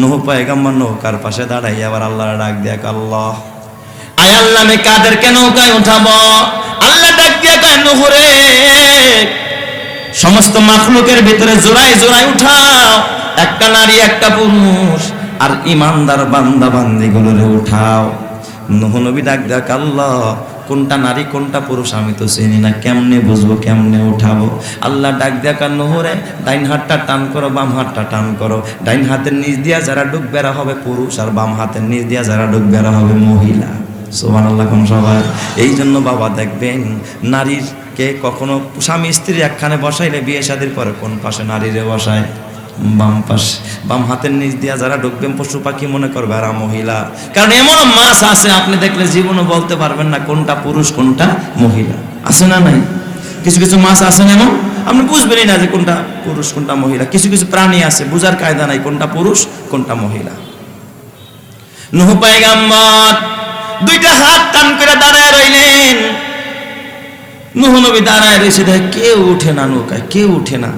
নুহ পায়গাম্বার নৌকার পাশে দাঁড়াই আবার আল্লাহ ডাক দেখ আল্লাহ। আয় আল্লাহ, আমি কাদেরকে নৌকায় উঠাবো? আল্লাহ ডাক দিয়া কয়, নুহরে, সমস্ত মাখলুকের ভিতরে জোড়ায় জোড়ায় উঠাও। একটা নারী, একটা পুরুষ, আর ইমানদার বান্দা বান্দিগুলোরে উঠাও। নুহ নবী ডাক দেখ আল্লাহ কোনটা নারী, কোনটা পুরুষ, আমি তো চিনি না। কেমনে বুঝব, কেমনে উঠাবো? আল্লাহ ডাক দেখ আর নহরে, ডাইন হাতটা টান করো, বাম হাতটা টান করো। ডাইন হাতের নিচ দিয়া যারা ডুব বেড়া হবে পুরুষ, আর বাম হাতের নিচ দিয়া যারা ডুব বেড়া হবে মহিলা। সোমান আল্লাহ কোন সবাই এই জন্য বাবা দেখবেন, নারীর কে কখনো স্বামী স্ত্রী একখানে বসাইলে বিয়ে শাদির পরে কোন পাশে নারীরে বসায়? বাম পাশ, বাম হাতের নিচ দিয়া যারা ঢুকবেন, পশু পাখি মনে করবে আর মহিলা। কারণ এমন মাছ আছে, আপনি দেখলে জীবনও বলতে পারবেন না কোনটা পুরুষ, কোনটা মহিলা। আছে না নাই? কিছু কিছু মাছ আছে না এমন? আপনি বুঝবেনই না যে কোনটা পুরুষ, কোনটা মহিলা। কিছু কিছু প্রাণী আছে, বুঝার কায়দা নাই, কোনটা পুরুষ, কোনটা মহিলা। নুহ পায়গাম্বর দুইটা হাত টান করে দাঁড়ায় রইলেন। নুহ নবী দাঁড়ায় রয়েছে দেখ কেউ উঠে না নৌকায়, কেউ উঠে না।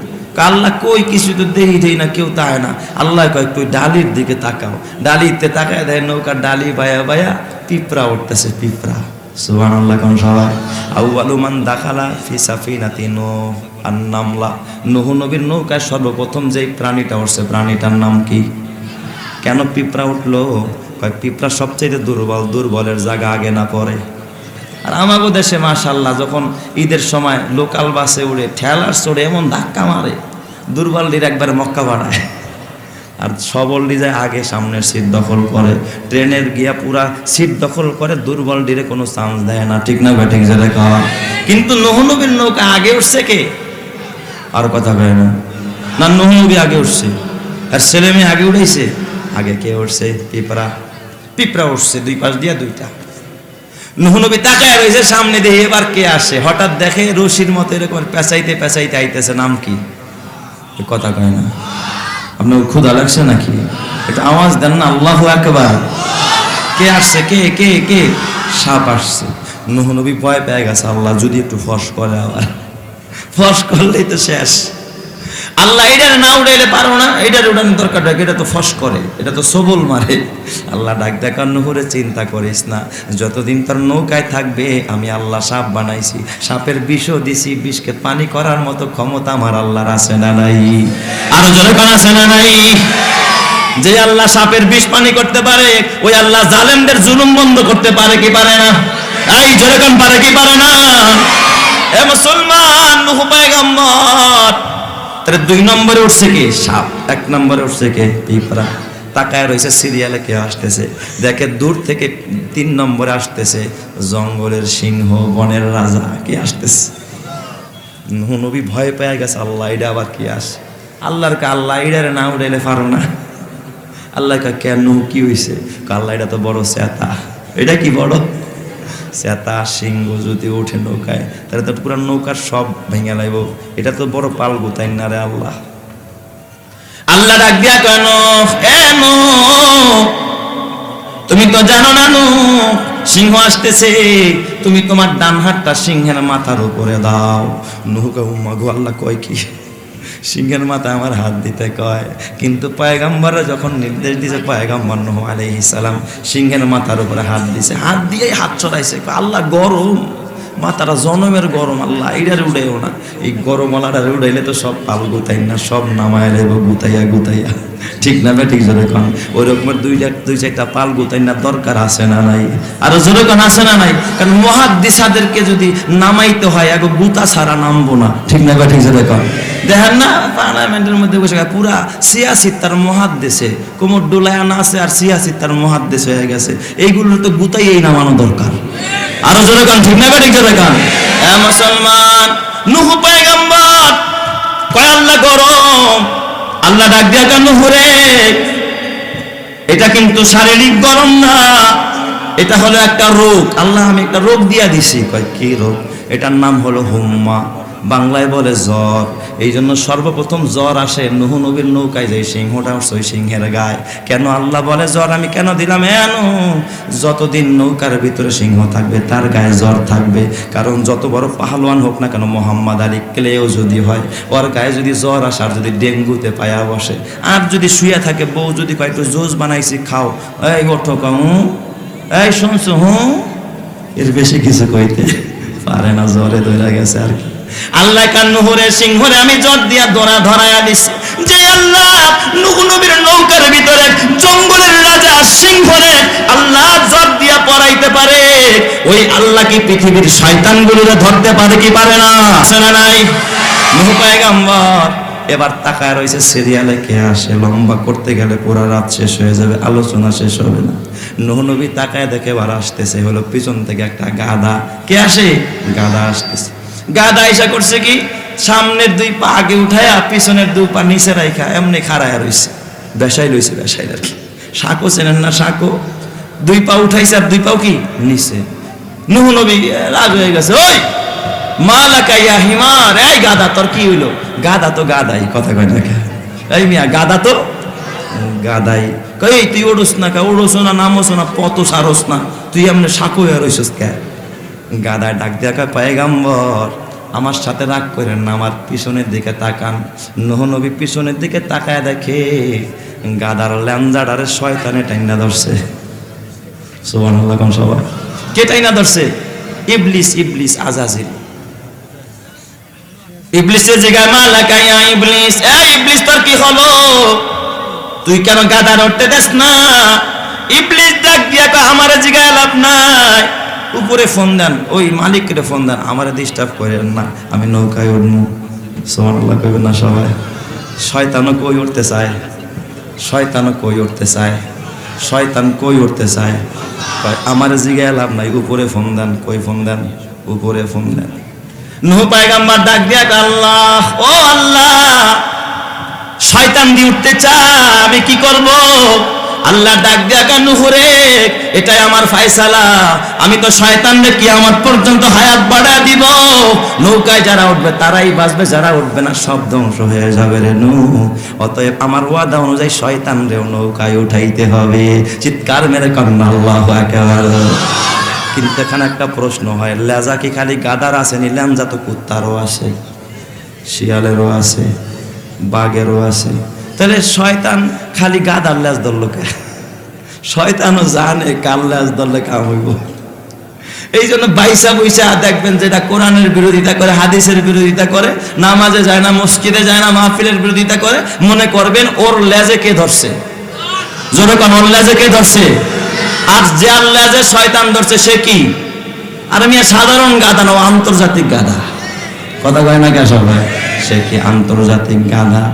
আল্লাহ কই, কিছু তো দেই দেই না, কেউ তাই না। আল্লাহ কয়, তুই ডালির দিকে তাকাও। ডালিতে তাকায় দেয়, নৌকা ডালি বায়া বায়া পিঁপড়া উঠতেছে, পিঁপড়া। সুবান আল্লাহ কোন সবাই? আউআলুমান দাখালা ফি সাফিনাতি নূহ আন-নামলা নূহ নবীর নৌকায় সর্বপ্রথম যেই প্রাণীটা উঠছে, প্রাণীটার নাম কি? কেন পিঁপড়া উঠল? কয়, পিঁপড়া সবচেয়ে দুর্বল, দুর্বলের জায়গা আগে না পড়ে আর আমাগো দেশে মাশাল্লাহ যখন ঈদের সময় লোকাল বাসে উড়ে ঠেলার চড়ে এমন ধাক্কা মারে দুর্বলটির একবার মক্কা বাড়ায় আর সবলটি যায় আগে সামনের সিট দখল করে, ট্রেনের গিয়া পুরা সিট দখল করে দুর্বলটিরে কোনো চান্স দেয় না। ঠিক না বা ঠিক যে দেখা কিন্তু নহনবীর নৌকা আগে উঠছে কে? আর কথা কয় না। না নহনবী আগে উঠছে। আর ছেলে মেয়ে আগে উঠেছে আগে কে উঠছে? পিঁপড়া। পিঁপড়া উঠছে, দুই পাশ দিয়া দুইটা। নহনবী তাকায় রয়েছে সামনে দিয়ে এবার কে আসে? হঠাৎ দেখে রশির মতো এরকম পেঁচাইতে পেঁচাইতে আইতেছে, নাম কি? কথা কয় না। আপনার ক্ষুধা লাগছে নাকি? এটা আওয়াজ দেন না, আল্লাহ একবার কে আসছে? কে কে কে? সাপ আসছে। নহনবী ভয় পেয়ে গেছে, আল্লাহ যদি একটু ফস করে আবার। ফস করলেই তো শেষ। আল্লাহ এটার না উড়াইলে পারো না, এটার উড়ানোর দরকার ডাক এটা তো ফস করে, এটা তো সবল মারে। আল্লাহ ডাক দেখার নহরে চিন্তা করিস না, যতদিন তার নৌকায় থাকবে, আমি আল্লাহ সাপ বানাইছি, সাপের বিষও দিছি, বিষকে পানি করার মতো ক্ষমতা আমার আল্লাহর আছে না নাই? আরও জোরে আছে না নাই? যে আল্লাহ সাপের বিষ পানি করতে পারে, ওই আল্লাহ জালেমদের জুলুম বন্ধ করতে পারে কি পারে না? এই, জোরে পারে কি পারে না? এ মুসলমান, নুহ পয়গম্বর তাহলে দুই নম্বরে উঠছে কি? সাপ। এক নম্বরে উঠছে কে? পিঁপড়া। তাকায় রয়েছে সিরিয়ালে কে আসতেছে। দেখে দূর থেকে তিন নম্বরে আসতেছে জঙ্গলের সিংহ, বনের রাজা। কে আসতেছে? নবী ভয় পেয়ে গেছে, আল্লাহ এটা আবার কি আসে? আল্লাহর কা আল্লাহ এটারে না উঠাইলে পারো না। আল্লাহ কা কেন, কি হয়েছে আল্লাহ এটা তো বড় চেতা এটা কি বড়? চেতা সিংহ যদি ওঠে নৌকায়, তাহলে তো পুরা নৌকার সব ভেঙে লাইব। এটা তো বড় পাল গোতাই না রে আল্লাহ? আল্লাহ ডাক দিয়া কেন কেন তুমি তো জানো না সিংহ আসতেছে। তুমি তোমার ডান হাতটা সিংহের মাথার উপরে দাও। নুহুকে উম্মাগো, আল্লাহ কয় কি? সিংহের মাথা আমার হাত দিতে কয়। কিন্তু পায়গাম্বাররা যখন নির্দেশ দিছে পায়গাম্বর নহ আলাইহি সালাম সিংহের মাথার উপরে হাত দিছে হাত দিয়েই হাত চড়াইছে। আল্লাহ গরম। মাথাটা জনমের গরম আল্লাহ এইটারে উড়াইও না। এই গরম আলাটারে উড়াইলে তো সব পাল গুতাই না সব নামায় লেব গুতাইয়া গুতাইয়া। ঠিক না ঠিক জোরে কন ওই রকমের দুইটা দুই চারটা পাল গুতাই না দরকার আছে না নাই? আরও জোরে কন আছে না নাই? কারণ মহাদ্দিসাদেরকে যদি নামাইতে হয় আগে গুতা ছাড়া নামবো না। ঠিক না ঠিক জোরে কন দেখেন না পার্লামেন্টের মধ্যে বসে গেছে, পুরা সিয়াসিত তার মহাদ্দেশে কোমর ডোলায় আনা আছে আর সিয়াসিত তার মহাদ্দেশ হয়ে গেছে। এইগুলো তো গুতাই এই নামানো দরকার। আরও জোরে কান ঠিক না বেঠিক জোরে কান এ মুসলমান, নুহ পয়গম্বর, কয় আল্লাহ গরম, আল্লাহ ডাক দিয়া কেন হরে? এটা কিন্তু শারীরিক গরম না, এটা হলো একটা রোগ। আল্লাহ আমি একটা রোগ দিয়া দিছি। কয়, কি রোগ? এটার নাম হলো হুম্মা। বাংলায় বলে জ্বর। এই জন্য সর্বপ্রথম জ্বর আসে। নুহ নবীর নৌকায় যে সিংহটা ওই সিংহের গায়ে। কেন আল্লাহ বলে জ্বর? আমি কেন দিলাম? এন যতদিন নৌকার ভিতরে সিংহ থাকবে, তার গায়ে জ্বর থাকবে। কারণ যত বড় পাহলোয়ান হোক না কেন, মোহাম্মদ আলী ক্লেও যদি হয়, ওর গায়ে যদি জ্বর আসে, আর যদি ডেঙ্গুতে পায়া বসে, আর যদি শুয়ে থাকে, বউ যদি কয়, একটু জোজ বানাইছি, খাও। এই ওঠো কাউ এই শুনছো হুঁ এর বেশি কিছু কইতে পারে না, জ্বরে ধরে গেছে আর কি। আল্লাহ কান নুহুরের সিংহরে আমি জ্বর দিয়া ধরা ধরায়া দিছি। যে আল্লাহ নুহ নবীর নৌকার ভিতরে জঙ্গলের রাজা সিংহরে আল্লাহ জ্বর দিয়া পড়াইতে পারে, ওই আল্লাহ কি পৃথিবীর শয়তানগুলোরে ধরতে পারে কি পারে না? শোনা নাই? নুহ পায়গাম্বর, এবার তাকায় রয়েছে সিরিয়ালে, কে আসে? লম্বা করতে গেলে পুরো রাত শেষ হয়ে যাবে, আলোচনা শেষ হবে না। নুহ নবী তাকায় দেখে এবার আসতেছে, হলো পিছন থেকে একটা গাদা কে আসে? গাদা আসতেছে। গাদা এসা করছে কি? সামনের দুই পা আগে উঠায়া পিছনের দুই পা নিচে রাইখা, এমনি খাড়ায় রইছে। বেসাই লইছে বেসাই আর কি। শাকো চেনেন না শাকো দুই পা উঠাইছে আর দুই পাও কি? নিচে। নুহ নবী রাগ হয়ে গেছে, ওই, মালাকা ইয়া হিমার, এই গাদা তোর কি হইল? গাদা তো গাদাই কথা কয় না? এই মিয়া গাদা তো গাদাই কই, তুই ওড়স না কা ওড়স না, নামস না পত সারস না। তুই এমনি সাকু হয়ে রইছিস কে? গাদায় ডাক কয়, পায়গাম্বর, আমার সাথে রাগ করেন না, আমার পিছনের দিকে তাকান। নহ নবী পিছনের দিকে তাকায় দেখে গাদার ল্যাঞ্জাডারে শয়তানে টাইনা ধরছে। সোহান আল্লাহ কোন সবাই কে টাইনা ধরছে? ইবলিস ইবলিস, আজাজিল। ইবলিসের জায়গায় মা লাগাইয়া ইবলিস, এ ইবলিস, তোর কি হলো তুই কেন গাদা উঠতে দেস না? ইবলিস ডাক দিয়া আমারে জিগায় লাভ নাই। উপরে ফোন দেন, ওই মালিককে ফোন দেন, আমারে ডিস্টার্ব করেন না, আমি নৌকায় উঠবো। সোমান আল্লাহ কইবেন না সবাই, শয়তানও কই উঠতে চায়, শয়তানও কই উঠতে চায়, শয়তান কই উঠতে চায়? আমার জিগায় লাভ নাই, উপরে ফোন দেন। কই ফোন দেন? উপরে ফোন দেন। নুহ পায়গাম্বার ডাক দিয়া আল্লাহ, ও আল্লাহ, শয়তান দিয়ে উঠতে চা আমি কি করব? আল্লাহ ডাক দিয়া কয়, নুহুরে এটাই আমার ফায়সালা। আমি তো শয়তানরে কি আমার পর্যন্ত হায়াত বাড়া দিব। নৌকায় যারা উঠবে তারাই বাঁচবে যারা উঠবে না সব ধ্বংস হয়ে যাবে রে নু অতএব আমার ওয়াদা অনুযায়ী শয়তান রেও নৌকায় উঠাইতে হবে। চিৎকার মেরে কন্যা আল্লাহ কিন্তু এখানে একটা প্রশ্ন হয় লেজা কি খালি গাদার আসেনি ল্যাঞ্জা তো কুত্তারও আসে শিয়ালেরও আছে বাঘেরও আছে। তাহলে শয়তান খালি গাদার লেজ ধরলো কে? শয়তানও জানে কাল লেজ ধরলে কাম হইব। এই জন্য বাইসা বইসা দেখবেন যেটা কোরআনের বিরোধিতা করে, হাদিসের বিরোধিতা করে, নামাজে যায় না, মসজিদে যায় না, মাহফিলের বিরোধিতা করে, মনে করবেন ওর লেজে কে ধরছে? জোরে কোন, ওর লেজে কে ধরছে? আর যার লেজে শয়তান ধরছে, সে কি? আর আমি সাধারণ গাদা না আন্তর্জাতিক গাদা কথা কয় না কে সবাই সে কি আন্তর্জাতিক গাধা?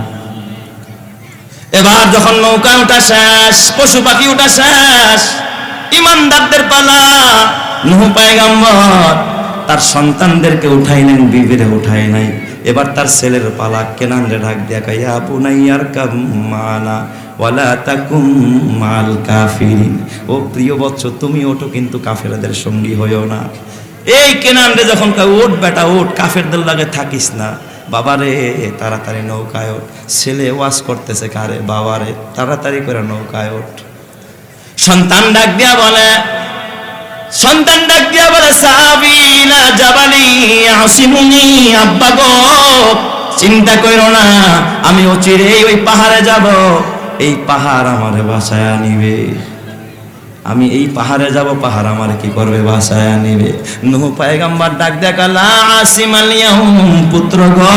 এবার যখন নৌকা ওঠা শেষ, পশু পাখি ওঠা শেষ, ইমানদারদের পালা। নুহ পায়গাম্বর তার সন্তানদেরকে উঠাইলেন বিবিরে উঠাই নাই। এবার তার ছেলের পালা কেনান রে ডাক দিয়া কাইয়া বুনাইয়ার কামানা ওয়ালা তাকুম মাল কাফিরিন। ও প্রিয় বৎস, তুমি ওঠো কিন্তু কাফেরদের সঙ্গী হইও না। এই কেনান রে যখন ওঠ বেটা, ওঠ, কাফেরদের লাগে থাকিস না। বাবারে, তাড়াতাড়ি নৌকায় ওঠ। ছেলে ওয়াজ করতেছে, কারে বাবারে, তাড়াতাড়ি করে নৌকায় ওঠ। সন্তান ডাক দিয়া বলে, সন্তান ডাক দিয়া বলে, সাবিলা জাবালি আসিমুনি আব্বা গো, চিন্তা করো না, আমি অচিরেই ওই পাহাড়ে যাব। এই পাহাড় আমারে বাসায় নিবে। আমি এই পাহাড়ে যাব, পাহাড় আমার কি করবে, বাসায় নিবে নুহ পায়গাম্বার ডাক দেখালা আসিম পুত্র গো,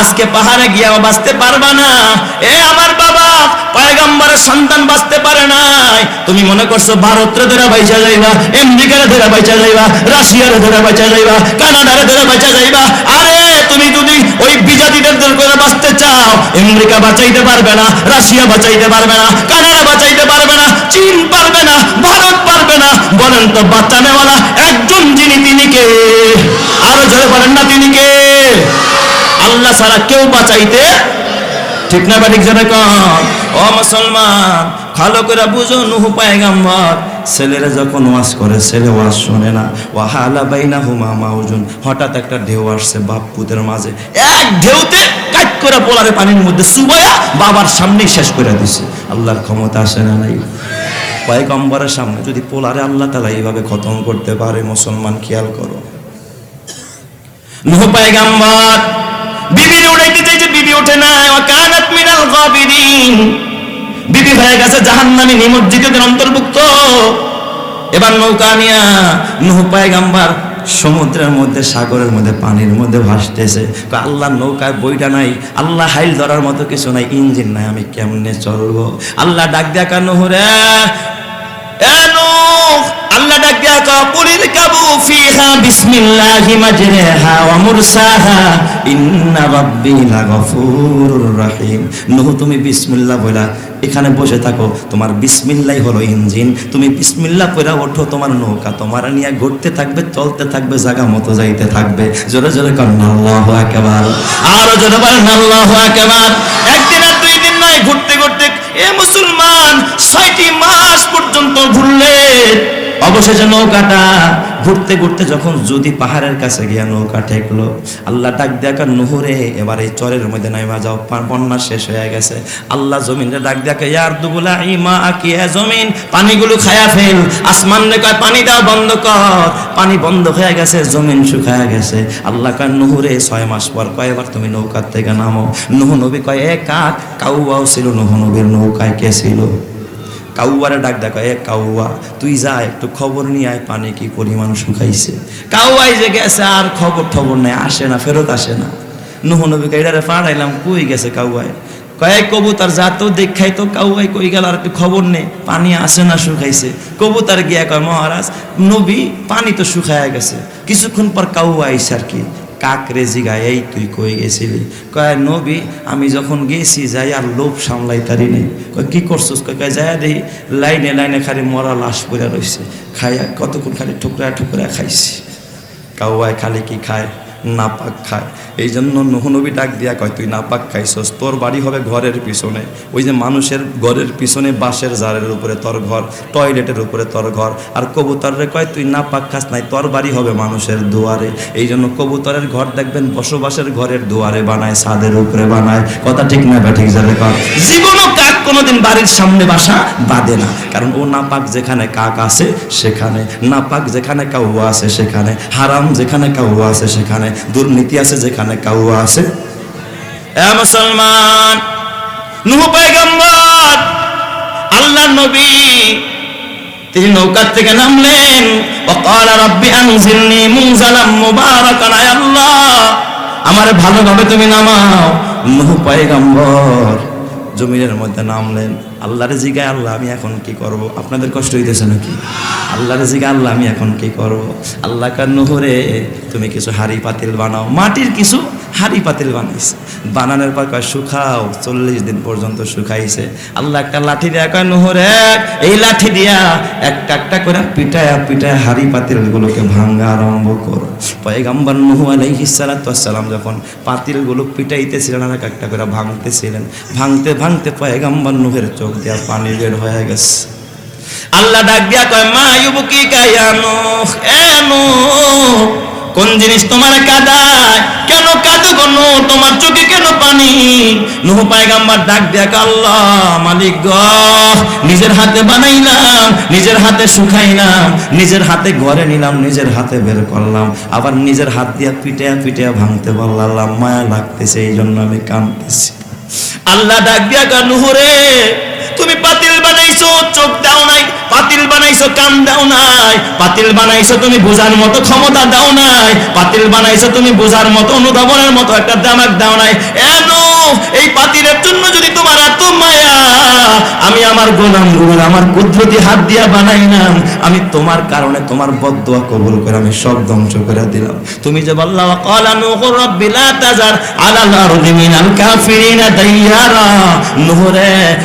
আজকে পাহাড়ে গিয়াও বাঁচতে পারবা না। এ আমার বাবা, পায়গাম্বারের সন্তান বাঁচতে পারে নাই। তুমি মনে করছ ভারতের ধরে বাইচা যাইবা, আমেরিকার ধরে বাইচা যাইবা, রাশিয়ার ধরে বাইচা যাইবা, কানাডার ধরে বাইচা যাইবা। আরে, তুমি যদি ওই বিজাতিদের দূর করে বাঁচতে চাও, আমেরিকা বাঁচাইতে পারবে না, রাশিয়া বাঁচাইতে পারবে না, কানাডা বাঁচাইতে পারবে না বলেন তো বাঁচানেওয়ালা একজন যিনি তিনি কে? আরও জোরে বলেন না তিনি কে? আল্লাহ ছাড়া কেউ বাঁচাইতে ঠিক না বাড়ি জনে কন। ও মুসলমান, ভালো করে বুঝো নুহু পায়গাম্বর। ছেলেরা যখন ওয়াজ করে, ছেলে ওয়াজ শোনে না। ওয়াহালা বাইনা হুমা মাউজুন। হঠাৎ একটা ঢেউ আসছে বাপ পুতের মাঝে। এক ঢেউতে কাট করে পোলারে পানির মধ্যে সুবায়া বাবার সামনেই শেষ করে দিছে। আল্লাহর ক্ষমতা আসে না নাই। পয়গম্বরের সামনে যদি পোলারে আল্লাহ তালা এইভাবে খতম করতে পারে, মুসলমান খেয়াল করো। বিবি উঠাইতে চাইছে, বিবি বিবি হয়ে গেছে নিমজ্জিতদের অন্তর্ভুক্ত। এবার নৌকা নিয়া নুহ পয়গম্বর সমুদ্রের মধ্যে, সাগরের মধ্যে, পানির মধ্যে ভাসতেছে। আল্লাহ, নৌকায় বইটা নাই। আল্লাহ হাইল ধরার মতো কিছু নাই, ইঞ্জিন নাই, আমি কেমনে চলবো? আল্লাহ ডাক দেখা নহরে এখানে বসে থাকো। তোমার বিসমিল্লাই হলো ইঞ্জিন। তুমি বিসমিল্লাহ পড়া ওঠো তোমার নৌকা। তোমার নিয়ে ঘুরতে থাকবে, চলতে থাকবে জায়গা মতো যাইতে থাকবে। জোরে জোরে আকবার। আরও জোরে একদিন আর দুই দিন নয়, ঘুরতে এ মুসলমান ছয়টি মাস পর্যন্ত ঘুরলেন যে নৌকাটা, ঘুরতে ঘুরতে যখন যদি পাহাড়ের কাছে গিয়া নৌকা ঠেকলো, আল্লাহ ডাক দেখা নহরে, এবার এই চরের মধ্যে নাইমা যাও বন্যা শেষ হয়ে গেছে। আল্লাহ জমিনে ডাক দেখা ইয়ার দুগুলা ইমা কি জমিন, পানিগুলো খায়া ফেল। আসমান কয়, পানি দাও, বন্ধ কর। পানি বন্ধ হয়ে গেছে, জমিন শুকায় গেছে। আল্লাহ কয়, নুহুরে, ছয় মাস পর কয়, এবার তুমি নৌকার থেকে নামো। নহনবী কয়, এ কাক কাউ ছিল নহনবীর নৌকায় কে ছিল? কাউয়ারে ডাক দেখো, এ কাউয়া, তুই যা, একটু খবর নিয়ে আয়, পানি কি পরিমাণ শুকাইছে। কাউয়াই যে গেছে, আর খবর খবর নেই, আসে না, ফেরত আসে না। নুহ নবীকে এটারে পাঠাইলাম, কই গেছে কাউয়াই? কয়েক কবুতর যা তো দেখাই তো, কাউয়াই কই গেল, আর একটু খবর নেই, পানি আসে না, শুকাইছে। কবুতর গিয়া কয়, মহারাজ, নবী, পানি তো শুকায়া গেছে। কিছুক্ষণ পর কাউয়া আইসে আর কি। কাক রেজি জিগায়, এই তুই কই গেছিলি? কয়, নবী, আমি যখন গেছি যাই আর লোভ সামলাই তারি নেই। কয়, কী করছিস? কয় যাই দেখি লাইনে লাইনে খালি মরা লাশ পড়ে রয়েছে খাইয়া কতক্ষণ খালি ঠুকরা ঠুকরা খাইছি। কাউয়ায় খালি কি খায়? নাপাক খায়। এই জন্য নহনবী ডাক দিয়া কয়, তুই নাপাক খাইছস, তোর বাড়ি হবে ঘরের পিছনে। ওই যে মানুষের ঘরের পিছনে বাঁশের জারের উপরে তোর ঘর, টয়লেটের উপরে তোর ঘর। আর কবুতরের কয়, তুই নাপাক খাস নাই, তোর বাড়ি হবে মানুষের দুয়ারে। এই জন্য কবুতরের ঘর দেখবেন বসবাসের ঘরের দুয়ারে বানায়, ছাদের উপরে বানায়। কথা ঠিক না বা ঠিক যাবে কাক কোনোদিন বাড়ির সামনে বাসা বাঁধে না কারণ ও নাপাক যেখানে কাক আছে সেখানে নাপাক যেখানে কাউয়া আছে সেখানে হারাম যেখানে কাউয়া আছে সেখানে দুর্নীতি আছে যেখানে কাউয়া আছে এ মুসলমান নুহ পয়গম্বর আল্লাহ নবী তিনি নৌকার থেকে নামলেন وقال ربي انزلني منزلا مباركا يا আল্লাহ আমার ভালোভাবে তুমি নামাও নূহ পয়গম্বর জমিনের মধ্যে নামলেন। আল্লাহরে জিগায় আল্লাহ, আমি এখন কি করব? আপনাদের কষ্ট হইতেছে নাকি? আল্লাহরে জিগা আল্লাহ, আমি এখন কি করব? আল্লাহ কার নহরে তুমি কিছু হাড়ি পাতিল বানাও, মাটির কিছু হাড়ি পাতিল বানাইছে। বানানোর পর কয়, শুকাও, চল্লিশ দিন পর্যন্ত শুকাইছে। আল্লাহ একটা লাঠি দেয়া কয়, নহরে, এই লাঠি দিয়া একটা একটা করে পিটায়া পিটায়া হাড়ি পাতিল গুলোকে ভাঙ্গা আরম্ভ করো। পয়গাম্বার নহু ওয়াসসালাম যখন পাতিলগুলো পিটাইতেছিলেন আর এক একটা করে ভাঙতেছিলেন, ভাঙতে ভাঙতে পয়গাম্বার নুহের চোখ দিয়া পানি বের হয়ে গেছে। আল্লাহ ডাক দিয়া কয়, মা ইউবকি কায়ানো এনো কোন জিনিস তোমার কাদায়? কেন কাঁদো কোনো তোমার চোখে কেন পানি? নুহ পায়গাম্বার ডাক কয়, আল্লাহ মালিক গ নিজের হাতে বানাইলাম নিজের হাতে শুকাইলাম নিজের হাতে ঘরে নিলাম নিজের হাতে বের করলাম। আবার নিজের হাত দিয়া পিটিয়া পিটিয়া ভাঙতে পারলাম মায়া লাগতেছে এই জন্য আমি কাঁদতেছি। আল্লাহ ডাক দিয়া গা নুহরে, তুমি পাতিল বানাইছো, চোখ দাও নাই পাতিল বানাইছো, কান দাও নাই পাতিল বানাইছো, তুমি বোঝার মতো ক্ষমতা দাও নাই পাতিল বানাইছো, তুমি বোঝার মতো অনুধাবনের মতো একটা দামাক দাও নাই। এন এই পাতিলের জন্য যদি তোমার এত মায়া আমি আমার গোলামগুলো আমার কুদরতি হাত দিয়া আমি তোমার কারণে তোমার কবুল করে আমি সব ধ্বংস করে দিলাম। তুমি যে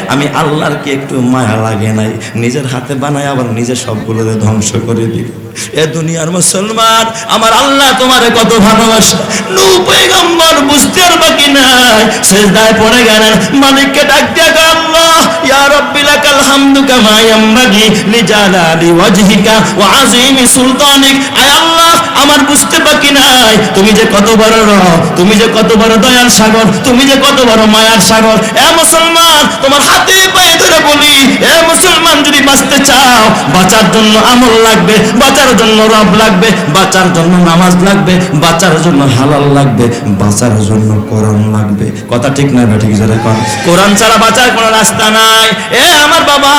আমি আল্লাহর কি একটু মায়া লাগে নাই? নিজের হাতে বানায় আবার নিজে সবগুলো ধ্বংস করে দিল। এ দুনিয়ার মুসলমান, আমার আল্লাহ তোমারে কত ভালোবাসে। নূহ পয়গম্বর বুঝতে আর বাকি নাই। সেজদায় পড়ে গেলেন, মালিককে ডাক দিয়ে আল্লাহ, ইয়া রাব্বি লাকাল হামদু কামা ইয়ামবাগি লিজালালি ওয়াজহিকা ওয়া আযীমি সুলতানিক। আয় আল্লাহ, আমার বুঝতে বাকি নাই। তুমি যে কত বড় রব, তুমি যে কত বড় দয়াল সাগর, তুমি যে কত বড় মায়ার সাগর। এ মুসলমান, তোমার হাতে পায়ে ধরে বলি, এ মুসলমান যদি বাঁচতে চাও, বাঁচার জন্য আমল লাগবে, বাঁচার জন্য রব লাগবে, বাঁচার জন্য নামাজ লাগবে, বাঁচার জন্য হালাল লাগবে, বাঁচার জন্য কোরআন লাগবে। কথা ঠিক না ঠিক যারা কন। কোরআন ছাড়া বাঁচার কোনো রাস্তা নাই। এ আমার বাবা,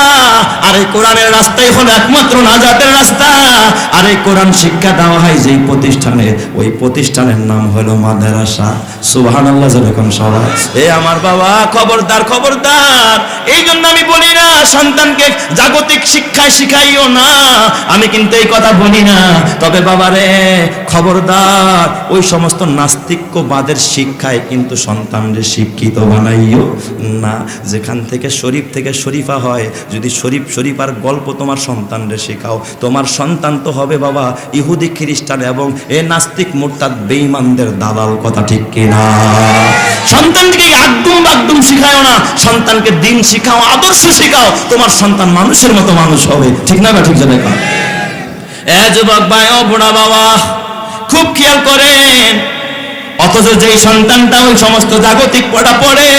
আর এই কোরআনের রাস্তাই হলো একমাত্র নাজাতের রাস্তা। আর এই কোরআন শিক্ষা দেওয়া হয় যেই প্রতিষ্ঠানে, ওই প্রতিষ্ঠানের নাম হলো মাদ্রাসা। সুবহানাল্লাহ যেরকম সবাই। এ আমার বাবা, খবরদার খবরদার। এই জন্য আমি বলি না, সন্তানকে জাগতিক শিক্ষায় শিখাইও না। আমি কিন্তু এই কথা বলি না। তবে বাবা রে খবরদার, ওই সমস্ত নাস্তিক্যবাদের শিক্ষায় কিন্তু সন্তানদের শিক্ষিত বানাইও না। যেখান থেকে শরীফ থেকে শরীফা হয়, যদি শরীফ শরীফার গল্প তোমার সন্তানদের শেখাও, তোমার সন্তান তো হবে বাবা ইহুদি খ্রিস্টান এবং এ নাস্তিক মোরতাদ বেঈমানদের দালাল কথা ঠিক কিনা? সন্তানকে একদম বাকদম শিখাও না। সন্তানকে দিন শিখাও, আদর্শ শিখাও। তোমার সন্তান মানুষের মতো মানুষ হবে। ঠিক না ঠিক যাবে এ যুবক ভাই, ও বুড়া বাবা, খুব খেয়াল করেন। অথচ যেই সন্তানটা ওই সমস্ত জাগতিক পড়া পড়ে,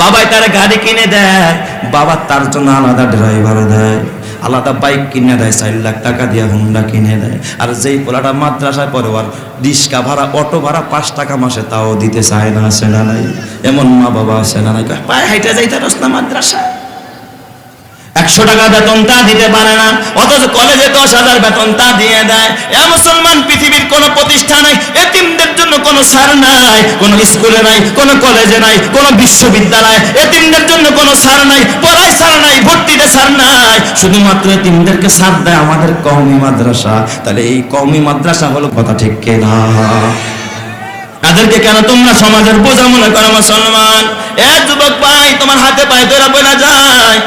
বাবাই তার গাড়ি কিনে দেয়, বাবা তার জন্য আলাদা ড্রাইভার দেয়, আলাদা বাইক কিনে দেয়, চার লাখ টাকা দিয়ে হুন্ডা কিনে দেয়। আর যেই পোলাটা মাদ্রাসায় পড়ে আর রিক্সা ভাড়া, অটো ভাড়া পাঁচ টাকা মাসে, তাও দিতে চায় না আছে না নাই। এমন মা বাবা আছে না নাই পায়ে হাইটা যাইতে পারস না মাদ্রাসা একশো টাকা বেতন তা দিতে পারে না, অথচ কলেজে দশ হাজার বেতন তা দিয়ে দেয়। এ মুসলমান পৃথিবীর কোন প্রতিষ্ঠান এতিমদের জন্য কোনো স্যার নাই, কোনো স্কুলে নাই, কোনো কলেজে নাই, কোনো বিশ্ববিদ্যালয় এতিমদের জন্য কোনো স্যার নাই, পড়ায় স্যার নাই, ভর্তিতে স্যার নাই। শুধুমাত্র এতিমদেরকে স্যার দেয় আমাদের কওমি মাদ্রাসা। তাহলে এই কওমি মাদ্রাসা হলো কথা ঠিক কেনা? তাদেরকে কেন তোমরা সমাজের বোঝা মনে করো মুসলমান? এ যুবক ভাই, তোমার হাতে পায়ে ধরা বইলা যায়।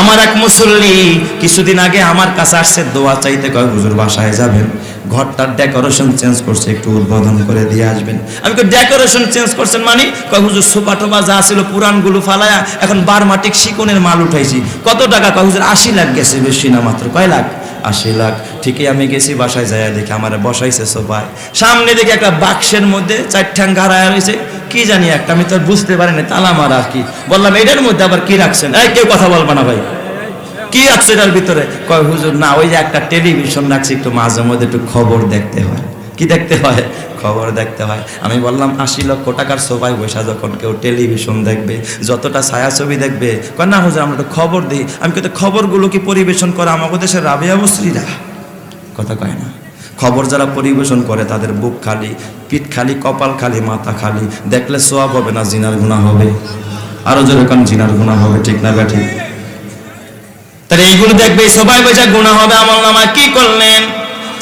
আমার এক মুসল্লি কিছুদিন আগে আমার কাছে আসছে, দোয়া চাইতে কয়, হুজুর বাসায় যাবেন, ঘরটার ডেকোরেশন চেঞ্জ করছে, একটু উদ্বোধন করে দিয়ে আসবেন। আমি কই ডেকোরেশন চেঞ্জ করছেন মানে? কয়, হুজুর সোফা টোপা যা ছিল পুরানগুলো ফালায়া, এখন বারমাটিক শিকনের মাল উঠাইছি। কত টাকা? কয়, হুজুর আশি লাখ গেছে, বেশি না মাত্র। কয়, লাখ, আশি লাখ। ঠিকই আমি গেছি, বাসায় যাইয়া দেখি আমার বসাইছে সোফায় সামনে দেখি একটা বাক্সের মধ্যে চার ঠ্যাং গাড়ায় রয়েছে। কি জানি একটা, আমি তো বুঝতে পারিনি তালা মারা কি। বললাম এটার মধ্যে আবার কি রাখছেন? এই, কেউ কথা বলবা না ভাই। কি আছে এটার ভিতরে? কয়, হুজুর, না, ওই যে একটা টেলিভিশন রাখছি, একটু মাঝে মধ্যে একটু খবর দেখতে হয়। কি দেখতে হয়? খবর দেখতে হয়। আমি বললাম, আশি লক্ষ টাকার সোফায় বসা যখন কেউ টেলিভিশন দেখবে, যতটা ছায়াছবি দেখবে। কয়, না, হুজুর, আমরা একটু খবর দিই। আমি কিন্তু খবরগুলো কি পরিবেশন করে আমাদের দেশের রাবিয়া বস্ত্রীরা? কথা কয় না। খবর যারা পরিবেশন করে তাদের বুক খালি, পিঠ খালি, কপাল খালি, মাথা খালি, দেখলে সোয়াব হবে না, জিনার গুণা হবে। আরও যেরকম জিনার গুণা হবে, ঠিক না ব্যাঠিক? তাহলে এইগুলো দেখবে সবাই বোঝা গুণা হবে আমার নামা কি করলেন?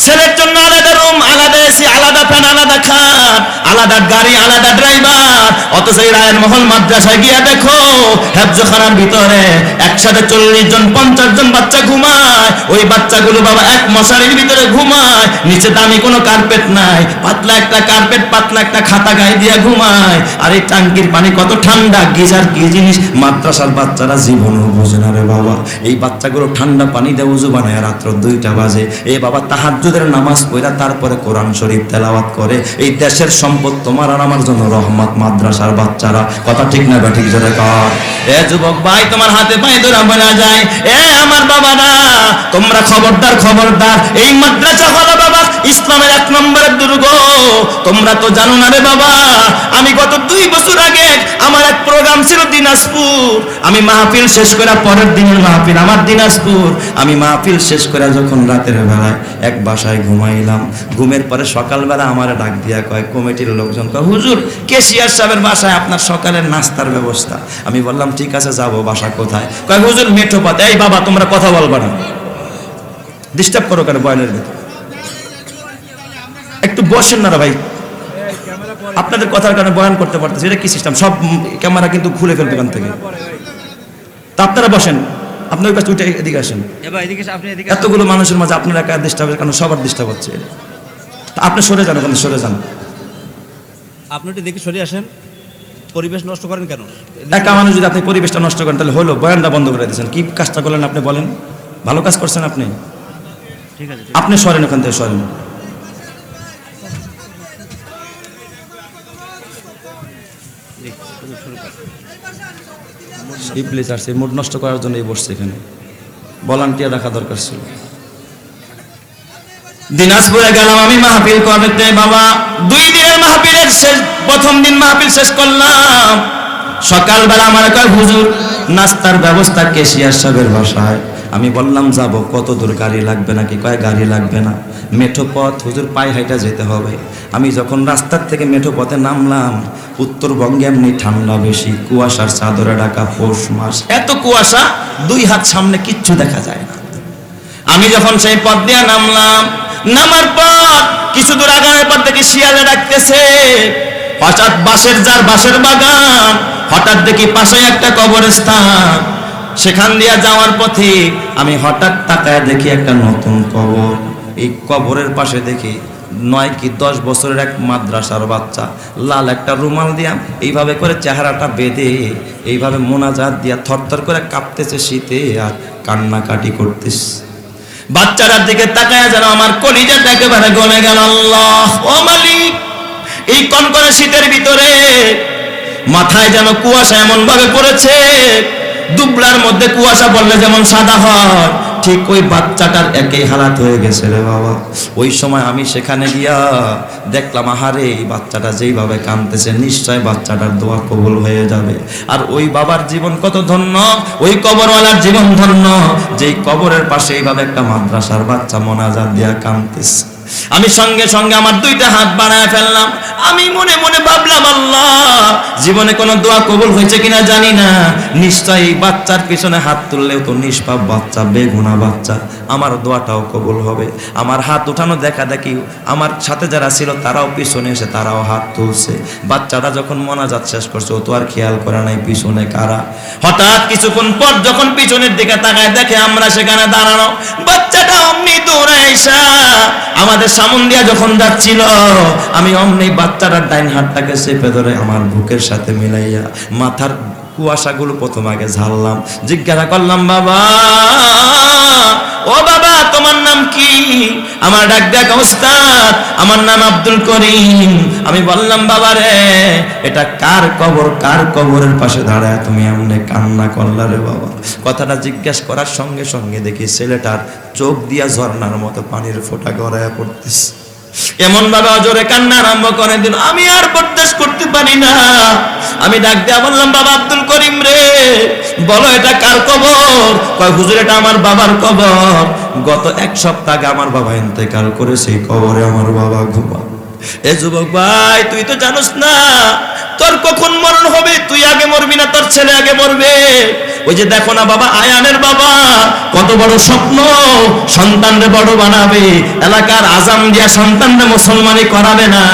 ছেলের জন্য আলাদা রুম, আলাদা এসি, আলাদা ফ্যান, আলাদা খাট আলাদা গাড়ি, আলাদা ড্রাইভার। অথচ এই রায়ের মহল মাদ্রাসায় গিয়া দেখো, হেফজখানার ভিতরে একসাথে চল্লিশ জন, পঞ্চাশ জন বাচ্চা ঘুমায়। ওই বাচ্চাগুলো বাবা এক মশারির ভিতরে ঘুমায়। নিচে দামি কোনো কার্পেট নাই। পাতলা একটা কার্পেট পাতলা একটা খাতা গায়ে দিয়া ঘুমায়। আর এই টাঙ্কির পানি কত ঠান্ডা গিজার কি জিনিস। মাদ্রাসার বাচ্চারা জীবনও বোঝে না রে বাবা। এই বাচ্চাগুলো ঠান্ডা পানি দিয়ে উজু বানায় রাত্র দুইটা বাজে। এ বাবা তাহাজ্জুদের নামাজ পড়া, তারপরে কোরআন শরীফ তেলাওয়াত করে, এই দেশের সম্পদ তোমার আর আমার জন্য রহমত, মাদ্রাসার বাচ্চারা। কথা ঠিক না বা ঠিক জোরে কর। এ যুবক ভাই, তোমার হাতে পায়ে ধরা বলা যায়, এ আমার বাবারা, তোমরা খবরদার খবরদার। এই মাদ্রাসা হলো বাবা, ইসলামের এক নম্বরের দুর্গ। তোমরা তো জানো না রে বাবা, আমি গত দুই বছর আগে আমার এক প্রোগ্রাম ছিল দিনাজপুর। আমি মাহফিল শেষ করে পরের দিনের মাহফিল, আমার দিনাজপুর। আমি মাহফিল শেষ করে যখন রাতের বেলায় এক বাসায় ঘুমাইলাম, ঘুমের পরে সকালবেলা আমার ডাক দিয়া কয়, কমিটির লোকজন কয়, হুজুর, কেশিয়ার সাহেবের বাসায় আপনার সকালের নাস্তার ব্যবস্থা। আমি বললাম, ঠিক আছে, যাব, বাসা কোথায়? কয়, হুজুর মেঠোপাত এই বাবা, তোমরা কথা বলবা না। ডিস্টার্ব করো কেন, বয়নের ভিতরে? একটু বসেন না ভাই। আপনাদের কথার কারণে বয়ান করতে পারতেছি এটা কি সিস্টেম সব ক্যামেরা কিন্তু খুলে ফেলবে এখান থেকে। তা আপনারা বসেন আপনার কাছে উঠে এদিকে আসেন। এবার এদিকে আপনি এতগুলো মানুষের মাঝে আপনার একা ডিস্টার্ব কারণ সবার ডিস্টার্ব হচ্ছে। তা আপনি সরে যান ওখানে সরে যান। আপনি একটু দেখে সরে আসেন। পরিবেশ নষ্ট করেন কেন? একা মানুষ যদি আপনি পরিবেশটা নষ্ট করেন তাহলে হলো বয়ানটা বন্ধ করে দিয়েছেন। কি কাজটা করলেন আপনি বলেন? ভালো কাজ করছেন আপনি? ঠিক আছে। আপনি সরেন ওখান থেকে সরেন। ইবলিস আর সেই মুড নষ্ট করার জন্য এই বসছে এখানে। ভলান্টিয়ার রাখা দরকার ছিল। দিনাজপুরে গেলাম আমি মাহফিল করতে, বাবা, দুই দিনের মাহফিলের শেষ, প্রথম দিন মাহফিল শেষ করলাম। সকালবেলা আমার কয়, হুজুর, নাস্তার ব্যবস্থা কেশিয়ার সাহেবের ভাষায় আমি বললাম, যাব, কত দূর গাড়ি লাগবে নাকি? কয়, গাড়ি লাগবে না। মেঠো পথ হুজুর পায়ে হাইটা যেতে হবে। আমি যখন রাস্তার থেকে মেঠো পথে নামলাম, উত্তরবঙ্গে এমনি ঠান্ডা বেশি, কুয়াশার চাদরে ঢাকা পৌষ মাস। এত কুয়াশা, দুই হাত সামনে কিচ্ছু দেখা যায় না। আমি যখন সেই পথ দিয়ে নামলাম, নামার পর কিছু দূর আগানোর পর দেখি শিয়ালে ডাকতেছে। হঠাৎ বাঁশের যার বাঁশের বাগান, হঠাৎ দেখি পাশে একটা কবরস্থান। সেখান দিয়ে যাওয়ার পথে আমি হঠাৎ তাকায় দেখি একটা নতুন কবর। এই কবরের পাশে দেখি নয় কি দশ বছরের এক মাদ্রাসার বাচ্চা। লাল একটা রুমাল দিয়া এইভাবে করে চেহারাটা বেঁধে, এইভাবে মোনাজাত দিয়া থরথর করে কাঁপতেছে শীতে আর কান্নাকাটি করতেছে। বাচ্চাটার দিকে তাকায় যেন আমার কলিজাটা একেবারে গলে গেল, আল্লাহ, ও মালিক, এই কনকনে শীতের ভিতরে মাথায় যেন কুয়াশা এমন ভাবে পড়েছে দুবলার মধ্যে কুয়াশা পড়লে যেমন সাদা হয়, ঠিক ওই বাচ্চাটার একই হালাত হয়ে গেছে রে বাবা। ওই সময় আমি সেখানে গিয়া দেখলাম, আহারে, এই বাচ্চাটা যেইভাবে কাঁদতেছে, নিশ্চয় বাচ্চাটার দোয়া কবুল হয়ে যাবে। আর ওই বাবার জীবন কত ধন্য, ওই কবরওয়ালার জীবন ধন্য, যেই কবরের পাশে এইভাবে একটা মাদ্রাসার বাচ্চা মোনাজাত দিয়া কাঁদতেছে। আমি সঙ্গে সঙ্গে আমার দুইটা হাত বাড়ায় ফেললাম। আমি মনে মনে ভাবলাম, আল্লাহ, জীবনে কোনো দোয়া কবুল হয়েছে কিনা জানি না। নিশ্চয়ই এই বাচ্চার পিছনে হাত তুললেও তো নিষ্পাপ বাচ্চা, বেগুনা বাচ্চা। আমার দোয়াটাও কবুল হবে। আমার হাত উঠানো দেখা দেখি আমার সাথে যারা ছিল তারাও পিছনে এসে তারাও হাত তুলছে। বাচ্চাটা যখন মনাজাত শেষ করছে, ও তো আর খেয়াল করে নাই পিছনে কারা। হঠাৎ কিছুক্ষণ পর যখন পিছনের দিকে তাকায়, দেখে আমরা সেখানে দাঁড়ানো। বাচ্চাটা অমনি দৌড়ায় আইসা আমাদের সামন দিয়া যখন যাচ্ছিল, আমি অমনি বাচ্চাটার ডাইন হাতটাকে চেপে ধরে আমার বুকের সাথে মিলাইয়া মাথার কুয়াশাগুলো প্রথম আগে ঝাড়লাম। জিজ্ঞাসা করলাম, বাবা, ও বাবা তোমার নাম কি? আমার ডাক দেখ ওস্তাদ? আমার নাম আব্দুল করিম। আমি বললাম, বাবা রে, এটা কার কবর? কার কবরের পাশে দাঁড়ায় তুমি এমনি কান্না করলা রে বাবা? কথাটা জিজ্ঞেস করার সঙ্গে সঙ্গে দেখি ছেলেটার চোখ দিয়া ঝর্ণার মতো পানির ফোঁটা গড়ায় পড়তেছে। এমন ভাবে অজরে কান্না আরম্ভ করে দিল, আমি আর বরদাস্ত করতে পারি না। আমি ডাক দেয়া বললাম, বাবা আব্দুল করিম রে, বলো এটা কার কবর? কয়, হুজুর, এটা আমার বাবার কবর। গত এক সপ্তাহ আগে আমার বাবা ইন্তেকাল করে সেই কবরে আমার বাবা ঘুমা এ যুবক ভাই, তুই তো জানোস না, তোর কখন মরণ হবে? তুই আগে মরবি না, তোর ছেলে আগে মরবে। ওই যে দেখো না বাবা, আয়ানের বাবা, কত বড় স্বপ্ন। সন্তানরে বড় বানাবে, এলাকার আজাম দিয়া সন্তানরে মুসলমানি করাবে না।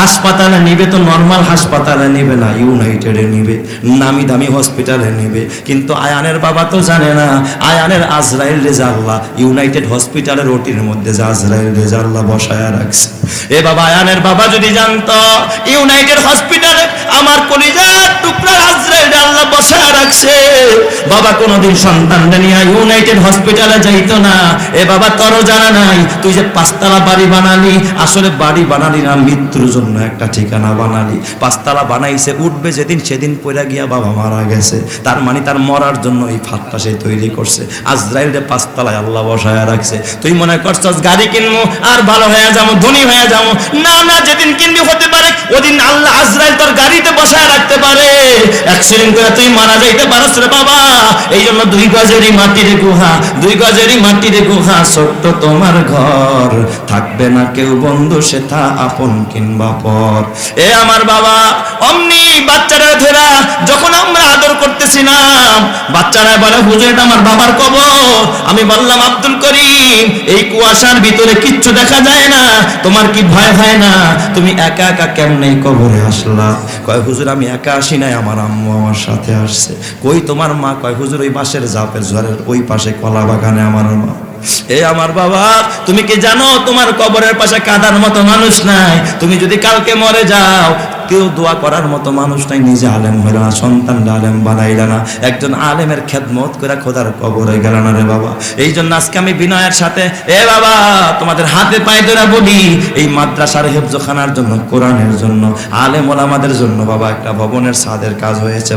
হাসপাতালে নিবে তো নর্মাল হাসপাতালে নিবে না ইউনাইটেডে নিবে নামি দামি হসপিটালে নিবে। কিন্তু আয়ানের বাবা তো জানে না, আয়ানের আজরাইল রেজাল্লাহ ইউনাইটেড হসপিটালের ওটির মধ্যে যে আজরাইল রেজাল্লাহ বসায় রাখছে। এ বাবা, আয়ানের বাবা যদি জানতো ইউনাইটেড হসপিটালে বাবা কোনোদিন সন্তানটা নিয়ে ইউনাইটেড হসপিটালে যাইতো না। এ বাবা তোরও জানা নাই। তুই যে পাঁচতলা বাড়ি বানালি, আসলে বাড়ি বানালি না, মৃত্যুর জন্য একটা ঠিকানা বানালি। পাঁচতলা বানাইছে, উঠবে যেদিন সেদিন পয়রা গিয়া বাবা মারা গেছে। তার মানে তার মরার জন্য এই ফাঁদটা সে তৈরি করছে। আজরাইল রে পাঁচতলায় আল্লাহ বসায় রাখছে। তুই মনে করছস, গাড়ি কিনবো আর ভালো হয়ে যাব ধনী হয়ে যাব না না, যেদিন কিনবি হতে পারে, ওদিন আল্লাহ আজরাইল তোর গাড়িতে বসায় রাখতে পারে। অ্যাক্সিডেন্ট করে তুই মারা যাইতে পারস রে বাবা। এই জন্য দুই গজেরই মাটির গুহা, দুই গজেরই মাটির গুহা, ছোট্ট তোমার ঘর। থাকবে না কেউ বন্ধু, সেথা আপন কিংবা পর। এ আমার বাবা, অমনি বাচ্চারা ধরা করতেছিলাম বাচ্চারা বলে, হুজুর, এটা আমার বাবার কবর। আমি বললাম, আব্দুল করিম, এই কুয়াশার ভিতরে কিচ্ছু দেখা যায় না। তোমার কি ভয় হয় না? তুমি একা একা কেমনে কবরে আসলা? কয়, হুজুর, আমি একা আসি নাই, আমার আম্মু আমার সাথে আসছে। কই, তোমার মা? কয়, হুজুর, ওই বাসের জাপের ঝড়ের ওই পাশে কলা বাগানে আমার মা। এ আমার বাবা, তুমি কি জানো তোমার কবরের পাশে কাদার মতো মানুষ নাই? তুমি যদি কালকে মরে যাও, কেউ দোয়া করার মতো মানুষ নাই। নিজে আলেম হইল না সন্তান আলেম বানাইল না। একজন আলেমের খেদমত করে খোদার কবরে গেল না রে বাবা। এই জন্য আজকে আমি বিনয়ের সাথে, এ বাবা, তোমাদের হাতে পায়ে ধরে বলি, এই মাদ্রাসার হেফজখানার জন্য, কোরআনের জন্য আলেম ওলামাদের জন্য, বাবা, একটা ভবনের সাদের কাজ হয়েছে।